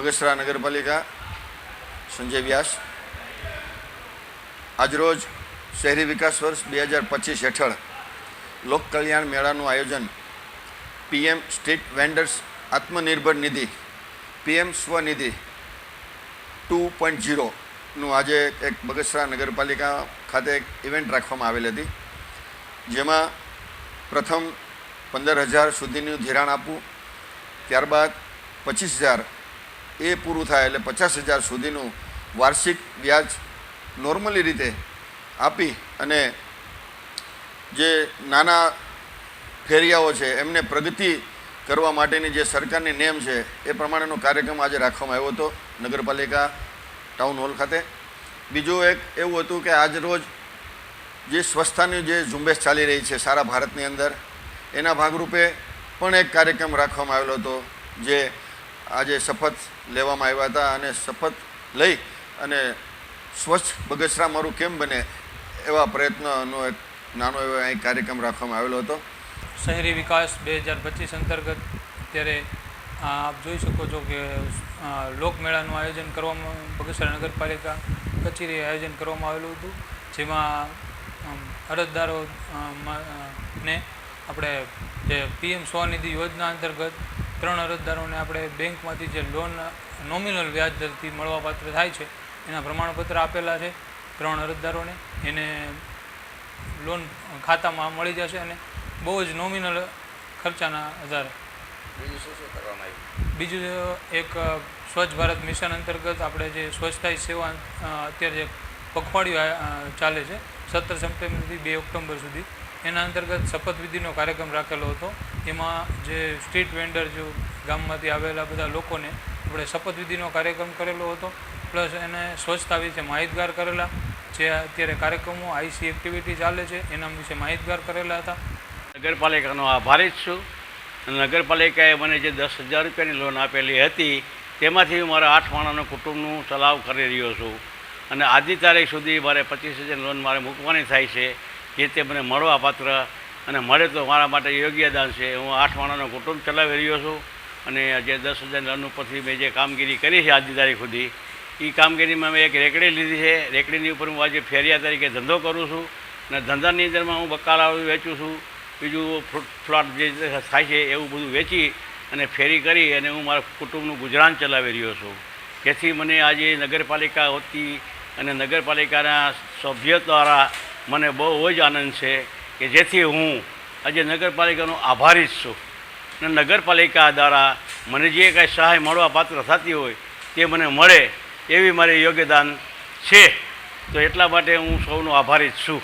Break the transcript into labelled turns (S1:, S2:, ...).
S1: બગસરા નગરપાલિકા, સંજય વ્યાસ. આજરોજ શહેરી વિકાસ વર્ષ બે હજાર પચીસ હેઠળ લોક કલ્યાણ મેળાનું આયોજન PM street vendors Atmanirbhar Nidhi, PM Svanidhi two point ઝીરોનું આજે એક બગસરા નગરપાલિકા ખાતે એક ઇવેન્ટ રાખવામાં આવેલી હતી. જેમાં પ્રથમ પંદર હજાર સુધીનું ધિરાણ આપવું, ત્યારબાદ પચીસ હજાર એ પૂરું થાય એટલે પચાસ હજાર સુધીનું વાર્ષિક વ્યાજ નોર્મલી રીતે આપી અને જે નાના ફેરિયાઓ છે, એમને પ્રગતિ કરવા માટેની જે સરકારની નેમ છે, એ પ્રમાણેનો કાર્યક્રમ આજે રાખવામાં આવ્યો હતો નગરપાલિકા ટાઉન હોલ ખાતે. બીજું એક એવું હતું કે આજ રોજ જે સ્વચ્છતાની જે ઝુંબેશ ચાલી રહી છે સારા ભારતની અંદર, એના ભાગરૂપે પણ એક કાર્યક્રમ રાખવામાં આવેલો હતો, જે આજે શપથ લેવામાં આવ્યા હતા અને શપથ લઈ અને સ્વચ્છ બગસરા મારું કેમ બને એવા પ્રયત્નનો એક નાનો એવો અહીં કાર્યક્રમ રાખવામાં આવેલો હતો.
S2: શહેરી વિકાસ બે હજાર પચીસ અંતર્ગત અત્યારે આપ જોઈ શકો છો કે લોકમેળાનું આયોજન કરવામાં, બગસરા નગરપાલિકા કચેરીએ આયોજન કરવામાં આવેલું હતું, જેમાં અરજદારો ને આપણે જે પીએમ સ્વનિધિ યોજના અંતર્ગત ત્રણ અરજદારોને આપણે બેંકમાંથી જે લોન નોમિનલ વ્યાજ દરથી મળવાપાત્ર થાય છે એના પ્રમાણપત્ર આપેલા છે ત્રણ અરજદારોને. એને લોન ખાતામાં મળી જશે અને બહુ જ નોમિનલ ખર્ચાના આધારે.
S3: બીજું શું શું કરવામાં આવ્યું?
S2: બીજું એક સ્વચ્છ ભારત મિશન અંતર્ગત આપણે જે સ્વચ્છતા સેવા અત્યારે જે પખવાડિયું ચાલે છે સત્તર સપ્ટેમ્બરથી બે ઓક્ટોબર સુધી. એના અંતર્ગત શપથવિધિનો કાર્યક્રમ રાખેલો હતો. એમાં જે સ્ટ્રીટ વેન્ડર જો ગામમાંથી આવેલા બધા લોકોને આપણે શપથવિધિનો કાર્યક્રમ કરેલો હતો પ્લસ એને સ્વચ્છતા વિશે માહિતગાર કરેલા, જે અત્યારે કાર્યક્રમો આઈસી એક્ટિવિટી ચાલે છે, એના વિશે માહિતગાર કરેલા હતા.
S4: નગરપાલિકાનો આભારી જ છું. નગરપાલિકાએ મને જે દસ હજાર રૂપિયાની લોન આપેલી હતી, તેમાંથી હું મારા આઠ માણસના કુટુંબનું ચલાવ કરી રહ્યો છું. અને આજની તારીખ સુધી મારે પચીસ હજાર લોન મારે મૂકવાની થાય છે, જે તે મને મળવા પાત્ર અને મળે તો મારા માટે યોગ્ય દાન છે. હું આઠ માણાનો કુટુંબ ચલાવી રહ્યો છું અને જે દસ હજાર રન ઉપરથી મેં જે કામગીરી કરી છે આજની તારીખ સુધી એ કામગીરીમાં મેં એક રેકડી લીધી છે. રેકડીની ઉપર હું આજે ફેરિયા તરીકે ધંધો કરું છું અને ધંધાની અંદરમાં હું બકાલા વેચું છું. બીજું ફ્રૂટ, ફ્લોટ જે થાય છે એવું બધું વેચી અને ફેરી કરી અને હું મારા કુટુંબનું ગુજરાન ચલાવી રહ્યો છું. જેથી મને આજે નગરપાલિકા હોતી અને નગરપાલિકાના સભ્ય દ્વારા મને બહુ જ આનંદ છે. કે જેથી હું આજે નગરપાલિકાનો આભારી જ છું. અને નગરપાલિકા દ્વારા મને જે કાંઈ સહાય મળવા પાત્ર થતી હોય તે મને મળે એવી મારી યોગ્યદાન છે. તો એટલા માટે હું સૌનો આભારી જ છું.